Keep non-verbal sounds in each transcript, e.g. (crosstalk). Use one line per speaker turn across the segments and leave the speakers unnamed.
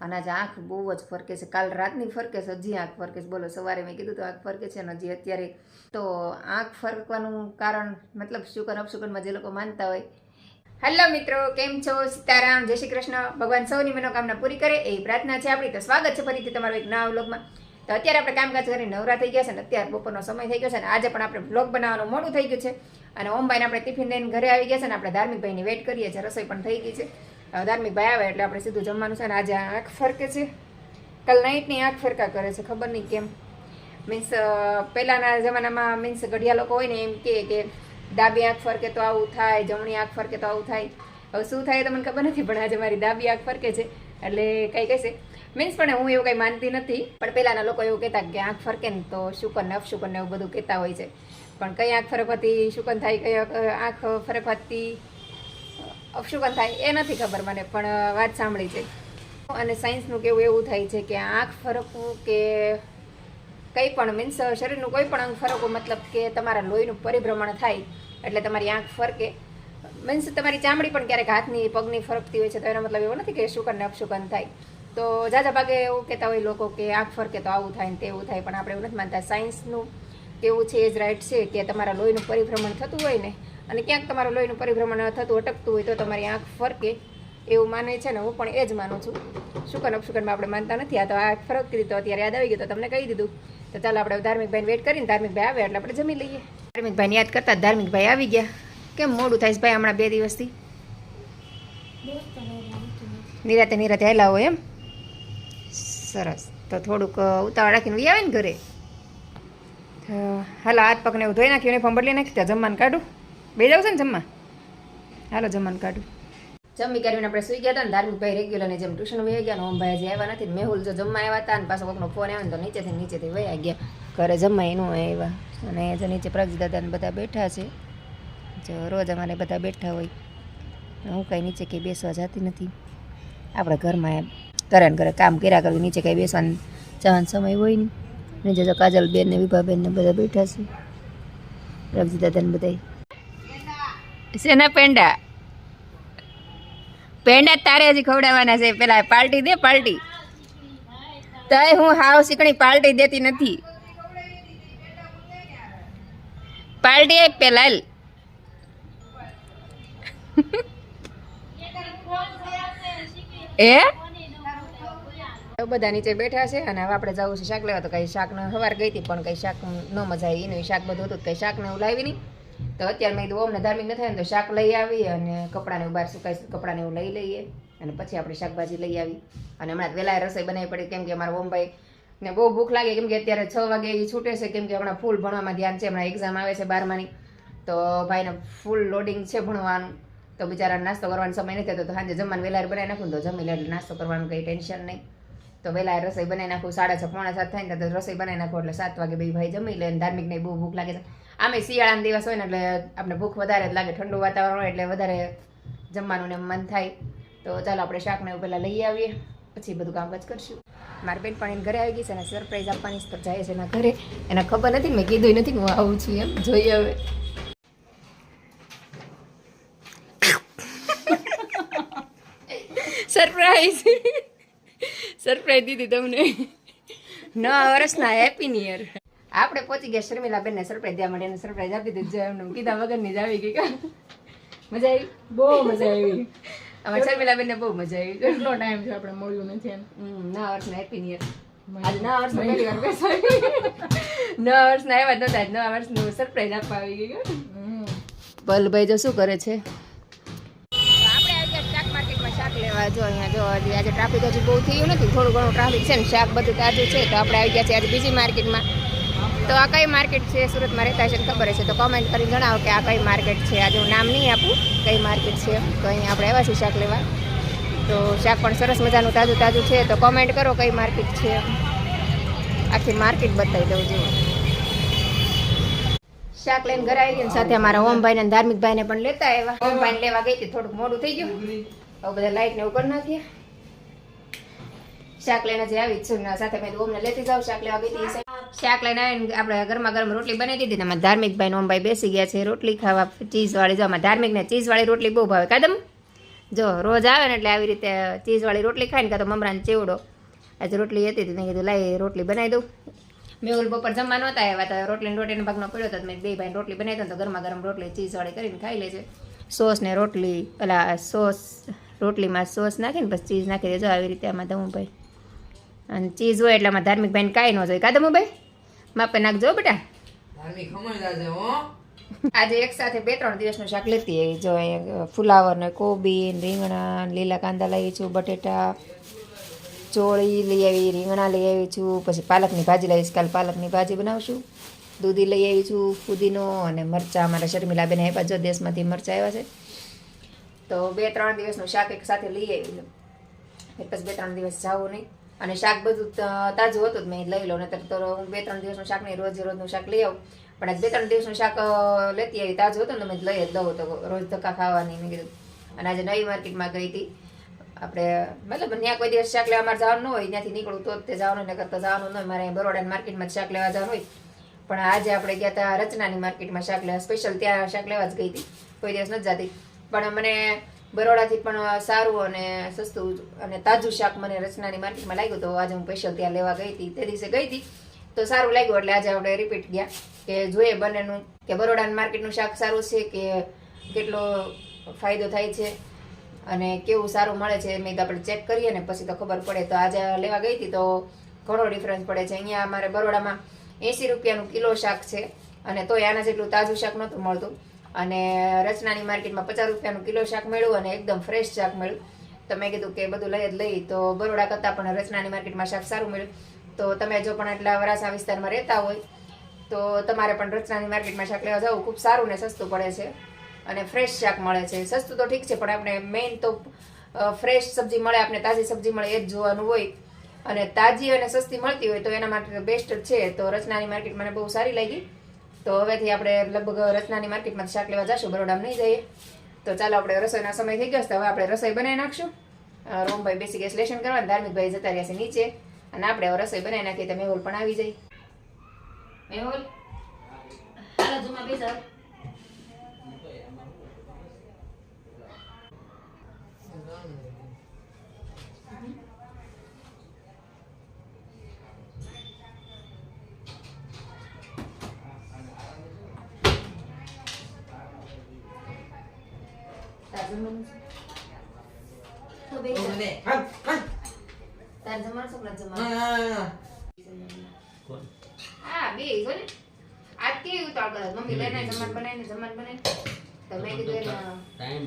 અને આજે આંખ બહુ જ ફરકે છે. કાલ રાતની ફરકે છે, હજી આંખ ફરકે છે. બોલો, સવારે મેં કીધું તો આંખ ફરકે છે અને હજી અત્યારે. તો આંખ ફરકવાનું કારણ, મતલબ શુકન અપશુકનમાં જે લોકો માનતા હોય. હેલો મિત્રો, કેમ છો? સીતારામ, જય શ્રી કૃષ્ણ. ભગવાન સૌની મનોકામના પૂરી કરે એ પ્રાર્થના છે આપણી. તો સ્વાગત છે ફરીથી તમારો એક નવા વ્લોગમાં. તો અત્યારે આપણે કામકાજ કરીને નવરા થઈ ગયા છે ને અત્યારે બપોરનો સમય થઈ ગયો છે અને આજે પણ આપણે વ્લોગ બનાવવાનું મોડું થઈ ગયું છે. અને ઓમભાઈને આપણે ટિફિન લઈને ઘરે આવી ગયા છે ને આપણે ધાર્મિકભાઈની વેઇટ કરીએ છીએ. રસોઈ પણ થઈ ગઈ છે. ધાર્મિકભાઈ આવે એટલે આપણે સીધું જમવાનું છે ને આજે આંખ ફરકે છે. કાલ નાઇટની આંખ ફરકા કરે છે, ખબર નહીં કેમ. મીન્સ પહેલાંના જમાનામાં મીન્સ ગઢિયા લોકો હોય ને એમ કહે કે ડાબી આંખ ફરકે તો આવું થાય, જમણી આંખ ફરકે તો આવું થાય. હવે શું થાય તો મને ખબર નથી, પણ આજે મારી ડાબી આંખ ફરકે છે. એટલે કંઈ કહેશે. મીન્સ પણ હું એવું કંઈ માનતી નથી, પણ પહેલાંના લોકો એવું કહેતા કે આંખ ફરકે ને તો શુકન અપશુકન એવું બધું કહેતા હોય છે. પણ કઈ આંખ ફરકવાથી શુકન થાય, કઈ આંખ ફરકવાથી અપશુકન થાય, એ નથી ખબર મને, પણ વાત સાંભળી છે. અને સાયન્સનું કેવું એવું થાય છે કે આંખ ફરકવું કે કંઈ પણ, મીન્સ શરીરનું કોઈ પણ અંગ ફરકવું, મતલબ કે તમારા લોહીનું પરિભ્રમણ થાય, એટલે તમારી આંખ ફરકે. મીન્સ, તમારી ચામડી પણ ક્યારેક હાથની પગની ફરકતી હોય છે, તો એનો મતલબ એવો નથી કે શુકન ને અપશુકન થાય. તો જાજા ભાગે એવું કહેતા હોય લોકો કે આંખ ફરકે તો આવું થાય ને તેવું થાય, પણ આપણે એવું નથી માનતા. સાયન્સનું કેવું છે, એ જ રાઈટ છે કે તમારા લોહીનું પરિભ્રમણ થતું હોય ને અને ક્યાંક તમારું લોહીનું પરિભ્રમણ થતું, અટકતું હોય તો તમારી આંખ ફરકે, એવું માને છે ને હું પણ એ જ માનું છું. શુકન અપશુકનમાં આપણે માનતા નથી. આ તો આ ફરક કરી તો અત્યારે યાદ આવી ગયું તો તમને કહી દીધું. તો ચાલો આપણે ધાર્મિકભાઈને વેટ કરીને ધાર્મિકભાઈ આવે એટલે આપણે જમી લઈએ. ધાર્મિકભાઈને યાદ કરતા ધાર્મિક ધાર્મિકભાઈ આવી ગયા. કેમ મોડું થાય છે ભાઈ હમણાં બે દિવસથી? નિરાતે નિરાતે આવેલા હોય એમ? સરસ. તો થોડુંક ઉતાવળ રાખીને વી આવે ને ઘરે? હાલ, હાથ પગને એવું ધોઈ નાખ્યું યુનિફોર્મ બદલી નાખી ત્યાં જમવાનું કાઢું. બે જાવ ને જમવા? હાલો, જમવાનું કાઢું. જમી કરીને આપણે સુઈ ગયા હતા ને ધાર્મિકભાઈ રેગ્યુલરની જેમ ટ્યુશન વહી ગયા ઓમભાઈ હજી આવ્યા નથી મેહુલ જો જમવા આવ્યા હતા ને, પાછો કોકનો ફોન આવ્યો ને, તો નીચેથી નીચેથી વહી ગયા. ઘરે જમવા એનું આવ્યા. અને જો નીચે પ્રગજી દાદા ને બધા બેઠા છે. જો રોજ અમારે બધા બેઠા હોય. હું કાંઈ નીચે કંઈ બેસવા જતી નથી. આપણે ઘરમાં ઘરે ને ઘરે કામ કર્યા કરવું, નીચે કંઈ બેસવાનું જવાનો સમય હોય નહીં. નીચે જો કાજલબેન ને વિભાબેન ને બધા બેઠા છે. પ્રગજી દાદાને બધા શેના પેંડા? પેંડા તારે હજી ખવડાવવાના છે. પેલા પાર્ટી દે પાર્ટી તય હું હાવ શીકણી પાર્ટી દેતી નથી. પાર્ટી આપ પેલા. એ બધા નીચે બેઠા છે અને હવે આપણે જવું છે શાક લેવા. તો કઈ શાક ને સવાર ગઈ હતી પણ કઈ શાક ન મજા આવી. એનું શાક બધું હતું કઈ શાક ને એવું લાવી નહીં. તો અત્યારે મેં કીધું અમને ધાર્મિક ન થાય ને તો શાક લઈ આવી અને કપડાને બહાર સુકાઈ કપડાને એવું લઈ લઈએ. અને પછી આપણે શાકભાજી લઈ આવી. અને હમણાં વહેલા રસોઈ બનાવી પડી, કેમ કે અમારા ઓમભાઈ ને બહુ ભૂખ લાગે, કેમ કે અત્યારે છ વાગે એ છૂટે છે, કેમ કે હમણાં ફૂલ ભણવામાં ધ્યાન છે, હમણાં એક્ઝામ આવે છે બારમાની. તો ભાઈને ફૂલ લોડિંગ છે ભણવાનું. તો બિચારા નાસ્તો કરવાનો સમય નથી થતો, તો સાંજે જમવાનું વહેલા બનાવી નાખું તો જમી લે નાસ્તો કરવાનું કંઈ ટેન્શન નહીં. તો વહેલા રસોઈ બનાવી નાખું, સાડા છ, પોણા સાત થાય ને તો રસોઈ બનાવી નાખું, એટલે સાત વાગે બે ભાઈ જમી લે ધાર્મિકને બહુ ભૂખ લાગે છે. આમે શિયાળાના દિવસ હોય ને એટલે આપણે ભૂખ વધારે જ લાગે, ઠંડુ વાતાવરણ હોય એટલે વધારે જમવાનું ને મન થાય. તો ચાલો આપણે શાકને એવું પહેલાં લઈ આવીએ, પછી બધું કામકાજ કરશું. મારી બેન પણ એને ઘરે આવી ગઈ છે અને સરપ્રાઈઝ આપવાની તો જાય છે એના ઘરે. એને ખબર નથી મેં કીધું નથી હું આવું છું એમ. જોઈએ હવે. (laughs) સરપ્રાઈઝ સરપ્રાઈઝ (laughs) દીધી તમને. (laughs) નવા વર્ષના હેપી ન્યુ યર આપણે પહોંચી ગયા શર્મિલા બેનને સરપ્રાઈઝ દેવા માટે એને સરપ્રાઈઝ આપી દીધું એમને કીધા વગરની જ આવી ગઈ. કા મજા આવી?
બહુ મજા આવી.
અમારે શર્મિલા બેનને બહુ મજા આવી.
કેટલો ટાઈમ છે આપણે મળ્યું નથી એમ.
ના નવા વર્ષના હેપી ન્યુ આજે ના વર્ષ પહેલી વાર બેસાડી નવા વર્ષના આવ્યા નતા નવા વર્ષનું સરપ્રાઈઝ આપવા આવી ગઈ. પલભાઈ જો શું કરે છે? આપણે આવી શાક માર્કેટમાં શાક લેવા જો અહીંયા જો આજે ટ્રાફિક હજુ બહુ થયું નથી. થોડું ઘણું ટ્રાફિક છે ને શાક બધું તાજું છે તો આપણે આવી ગયા છે આજે બીજી માર્કેટમાં તો આ કઈ માર્કેટ છે? સુરતમાં રહેતા છે ખબર છે તો કોમેન્ટ કરીને જણાવો કે આ કઈ માર્કેટ છે? આજે હું નામ નહીં આપું, કઈ માર્કેટ છે? તો અહીંયા આપણે આવ્યા છીએ શાક લેવા. તો શાક પણ સરસ મજાનું, તાજું તાજું છે. તો કોમેન્ટ કરો કઈ માર્કેટ છે. આખી માર્કેટ બતાવી દઉં જેવું શાક લઈને ઘરે આવી ગયા સાથે અમારા ઓમભાઈ ને ધાર્મિકભાઈ ને પણ લેતા આવ્યા. ઓમભાઈ લેવા ગઈ હતી, થોડુંક મોડું થઈ ગયું. હવે બધા લાઈટ ને એવું કરી નાખીએ શાક લઈને જે આવી છું સાથે મેં ઓમને લેતી જાઉં, શાક લેવા ગઈ હતી શાક લઈને આવીને આપણે ગરમા ગરમ રોટલી બનાવી દીધી ધાર્મિક ધાર્મિકભાઈ ઓમભાઈ બેસી ગયા છે રોટલી ખાવા. ચીઝવાળી, જો ધાર્મિક ને ચીઝવાળી રોટલી બહુ ભાવે કાદમ જો રોજ આવે ને એટલે આવી રીતે ચીઝવાળી રોટલી ખાઈને કાં તો મમરાને ચેવડો. આજે રોટલી હતી મેં કીધું લાઈ રોટલી બનાવી દઉં. મેં બપોર જમવા નહોતા આવ્યા, તો રોટલી રોટીનો ભાગનો પડ્યો હતો મેં બે ભાઈ રોટલી બનાવી દઉં તો ગરમા ગરમ રોટલી ચીઝવાળી કરીને ખાઈ લેજે સોસ ને રોટલી પેલા સોસ, રોટલીમાં સોસ નાખીને પછી ચીઝ નાખી દેજો, આવી રીતે આમાં દમુભાઈ અને ચીઝ હોય એટલે અમારે ધાર્મિક ભાઈને કાંઈ ન જોઈએ કા ભાઈ માપે નાખજો બેટા.
ધાર્મિક ખમણ હો.
આજે એક સાથે બે ત્રણ દિવસનું શાક લેતી આવી. જો ફુલાવર ને કોબી રીંગણા લીલા કાંદા લઈ છું બટેટા ચોળી લઈ આવી રીંગણા લઈ આવી છું પછી પાલકની ભાજી લઈશ કાલ પાલકની ભાજી બનાવશું. દૂધી લઈ આવી છું ફુદીનો અને મરચાં. અમારા શર્મિલાબેન આપ્યા જો દેશમાંથી મરચાં આવ્યા છે. તો બે ત્રણ દિવસનું શાક એક સાથે લઈ આવી. પછી બે ત્રણ દિવસ જાવું નહીં. અને શાક બધું તાજું હતું મેં લઈ લઉં નતર તો હું બે ત્રણ દિવસનું શાક નહીં, રોજ રોજનું શાક લઈ આવું. પણ આજ બે ત્રણ દિવસનું શાક લેતી આવી, તાજું હતું ને મેં લઈ જ દઉં તો રોજ ધક્કા ખાવાની મેં કીધું. અને આજે નવી માર્કેટમાં ગઈ હતી. આપણે, મતલબ ત્યાં કોઈ દિવસ શાક લેવા મારે જવાનું હોય, ત્યાંથી નીકળું તો તે જવાનું ને તો જવાનું ન હોય, મારે બરોડાની બરોડા માર્કેટમાં શાક લેવા જવાનું હોય. પણ આજે આપણે ગયા હતા રચનાની માર્કેટમાં શાક લેવા, સ્પેશિયલ ત્યાં શાક લેવા જ ગઈ હતી, કોઈ દિવસ નથી જતી. પણ મને બરોડાથી પણ સારું અને સસ્તું અને તાજું શાક મને રચનાની માર્કેટમાં લાગ્યું તો આજે હું સ્પેશિયલ ત્યાં લેવા ગઈ હતી. તે દિવસે ગઈ હતી. તો સારું લાગ્યું એટલે આજે આપણે રિપીટ ગયા કે જોઈએ બંનેનું કે બરોડાની માર્કેટનું શાક સારું છે કે કેટલો ફાયદો થાય છે અને કેવું સારું મળે છે મેં તો આપણે ચેક કરીએ ને પછી તો ખબર પડે. તો આજે લેવા ગઈ હતી તો ઘણો ડિફરન્સ પડે છે. અહીંયા અમારે બરોડામાં એંસી રૂપિયાનું કિલો શાક છે અને તોય આના જેટલું તાજું શાક નહોતું મળતું. અને રચનાની માર્કેટમાં પચાસ રૂપિયાનું કિલો શાક મળ્યું અને એકદમ ફ્રેશ શાક મળ્યું. તો મેં કીધું કે બધું લઈ જ લઈ. તો બરોડા કરતાં પણ રચનાની માર્કેટમાં શાક સારું મળ્યું. તો તમે જો પણ એટલા વરાસા વિસ્તારમાં રહેતા હોય, તો તમારે પણ રચનાની માર્કેટમાં શાક લેવા જવું ખૂબ સારું ને સસ્તું પડે છે. અને ફ્રેશ શાક મળે છે. સસ્તું તો ઠીક છે, પણ આપણે મેઇન તો ફ્રેશ સબ્જી મળે, આપણે તાજી સબ્જી મળે, એ જ જોવાનું હોય. અને તાજી અને સસ્તી મળતી હોય તો એના માટે બેસ્ટ છે. તો રચનાની માર્કેટ મને બહુ સારી લાગી. તો હવેથી આપણે લગભગ રચનાની માર્કેટમાં શાક લેવા જશું, બરોડામાં નહીં જઈએ. તો ચાલો આપણે રસોઈનો સમય થઈ ગયો છે હવે આપણે રસોઈ બનાવી નાખશું. રોમભાઈ બેસી ગેસ લેશન કરવા ધાર્મિકભાઈ જતા રહ્યા છે નીચે. અને આપણે હવે રસોઈ બનાવી નાખીએ, તો મેહુલ પણ આવી જાય. મેહુલ? હાલો જમવા બેસો તો.
તો મને હાલ હાલ
તાર જમવાનું છે કે નથી
ના,
જમવાનું?
ના, ના.
હા બે જો ને. આજ કેવી ઉતાવળ કરે? મમ્મી લઈને જમવાનું બનાવીને જમવાનું બનાવીને. તો મેં કીધું એને
ટાઈમ.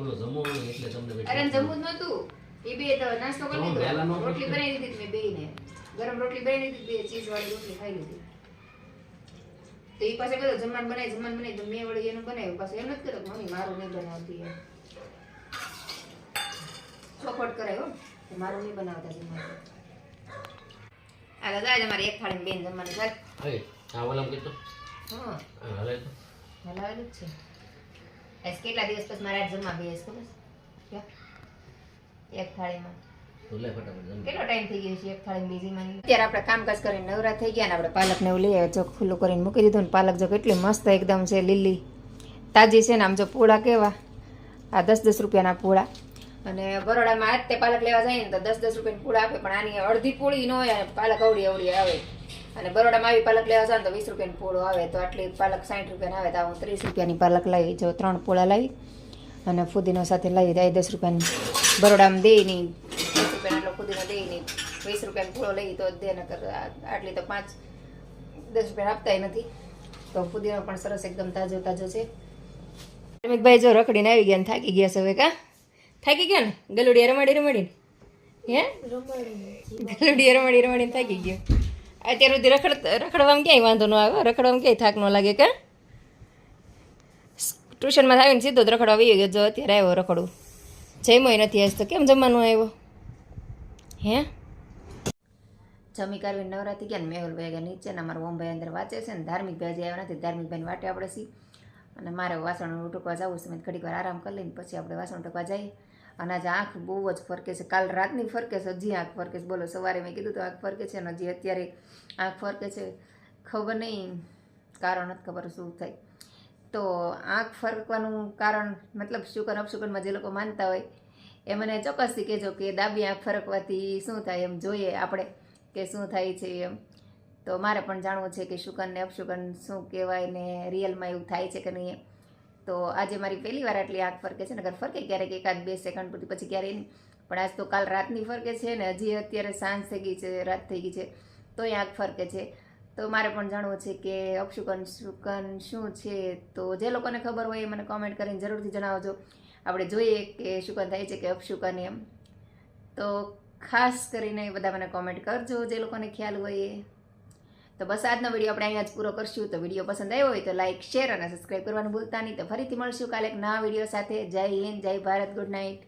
ઓલો જમવાનું એટલે તમને
અરે જમવું જ નહોતું. એ બે તો નાસ્તો કરી લીધો. રોટલી. બનાવી દીધી મેં બેયને. ગરમ રોટલી બનાવી દીધી બે ચીઝ વાળી રોટલી ખાઈ લીધી. તો એ પાસે કીધું જમવાનું બનાવી જમવાનું બનાવી તો મેં વળી એનું બનાવ્યું. પાછું એમ જ કીધું કે મમ્મી મારું નહીં બનાવતી એમ. ચોખવટ કરાય હો. મારું નહીં બનાવતા જમવાનું. આ દાદા આજે મારી એક થાળી બેન જમવાનું ચાલ
આ ઓલામ કીધું
હા.
હા
હલાવેલું જ છે. આજ કેટલા દિવસ પછી મારે આજ જમવા બેસ ખબર એક થાળીમાં. કેટલો ટાઈમ થઈ ગયો છે એક થાળી બીજીમાં અત્યારે આપણે કામકાજ કરીને નવરા થઈ ગયા ને આપણે પાલક ને એવું લઈ આવ્યા જો ખુલ્લું કરીને મૂકી દીધું ને પાલક જો કેટલી મસ્ત એકદમ છે લીલી. તાજી છે ને આમ જો પોળા કેવા. આ દસ દસ રૂપિયાના પૂળા. અને બરોડામાં આજ તે પાલક લેવા જાય ને તો દસ દસ રૂપિયાની પૂળ આપે, પણ આની અડધી પૂળી ન હોય અને પાલક અવડી અવડી આવે. અને બરોડામાં આવી પાલક લેવા જાય ને તો વીસ રૂપિયાની પૂળ આવે, તો આટલી પાલક સાઠ રૂપિયાની આવે, તો હું ત્રીસ રૂપિયાની પાલક લાવી, જો ત્રણ પૂળા લાવી, અને ફુદીનો સાથે લાવી જાય દસ રૂપિયાની. બરોડામાં દે નહીં. દસ રૂપિયાનો એટલો ફુદીનો દે નહીં. વીસ રૂપિયાની પૂળો લઈ તો દે, નકર આટલી તો પાંચ, દસ રૂપિયા આપતાય નથી. તો ફુદીનો પણ સરસ એકદમ તાજો તાજો છે. રમિકભાઈ જો રખડીને આવી ગયા થાકી ગયા છે હવે કા? થાકી ગયા ને? ગલુડિયા રમાડી રમાડીને હે? ગલુડિયા રમાડી રમાડીને થાકી ગયો. અત્યાર સુધી રખડ, રખડવામાં ક્યાંય વાંધો ન આવે રખડવામાં ક્યાંય થાક ન લાગે, કે? ટ્યુશનમાં આવીને સીધો જ રખડવા આવી ગયો. જો અત્યારે આવ્યો રખડવું. જમ્યો નથી આજ તો. કેમ જમવાનું આવ્યો? હે? જમી કરવી નવરાત્રી ગયા ને મેહુલભાઈ ગયા નીચે ને અમારા ઓમભાઈ અંદર વાંચે છે ને. ધાર્મિક ભાઈ હજી આવ્યા નથી. ધાર્મિક ભાઈને વાટે આપણે સી અને મારે વાસણ ટૂંકવા જવું છે. મેં ઘડીક વાર આરામ કરી લઈને પછી આપણે વાસણ ટૂંકવા જઈએ. અને આજે આંખ બહુ જ ફરકે છે. કાલ રાતની ફરકે છે, હજી આંખ ફરકે છે. બોલો, સવારે મેં કીધું તો આંખ ફરકે છે અને હજી અત્યારે આંખ ફરકે છે. ખબર નહીં, કારણ નથી ખબર શું થાય. તો આંખ ફરકવાનું કારણ, મતલબ શુકન અપશુકનમાં જે લોકો માનતા હોય, એ મને ચોક્કસથી કહેજો કે ડાબી આંખ ફરકવાથી શું થાય એમ જોઈએ આપણે કે શું થાય છે એમ. તો મારે પણ જાણવું છે કે શુકન ને અપશુકન શું કહેવાય ને રિયલમાં એવું થાય છે કે નહીં તો આજે મારી પહેલી વાર આટલી આંખ ફરકે છે નગર ફરકે ક્યારેક એકાદ બે સેકન્ડ પૂરતી પછી ક્યારેય નહીં. પણ આજ તો કાલ રાતની ફરકે છે ને હજી અત્યારે સાંજ થઈ ગઈ છે, રાત થઈ ગઈ છે, તોય આંખ ફરકે છે. તો મારે પણ જાણવું છે કે અપશુકન શુકન શું છે? તો જે લોકોને ખબર હોય એ મને કોમેન્ટ કરીને જરૂરથી જણાવજો. આપણે જોઈએ કે શુકન થાય છે કે અપશુકન એમ. તો ખાસ કરીને એ બધા મને કોમેન્ટ કરજો જે લોકોને ખ્યાલ હોય એ. તો બસ આજનો વીડિયો આપણે અહીંયા જ પૂરો કરશું. તો વીડિયો પસંદ આવ્યો હોય તો લાઇક શેર અને સબસ્ક્રાઈબ કરવાનું ભૂલતા નહીં. તો ફરીથી મળશું કાલે એક નવા વીડિયો સાથે. જય હિન્દ, જય ભારત ગુડ નાઇટ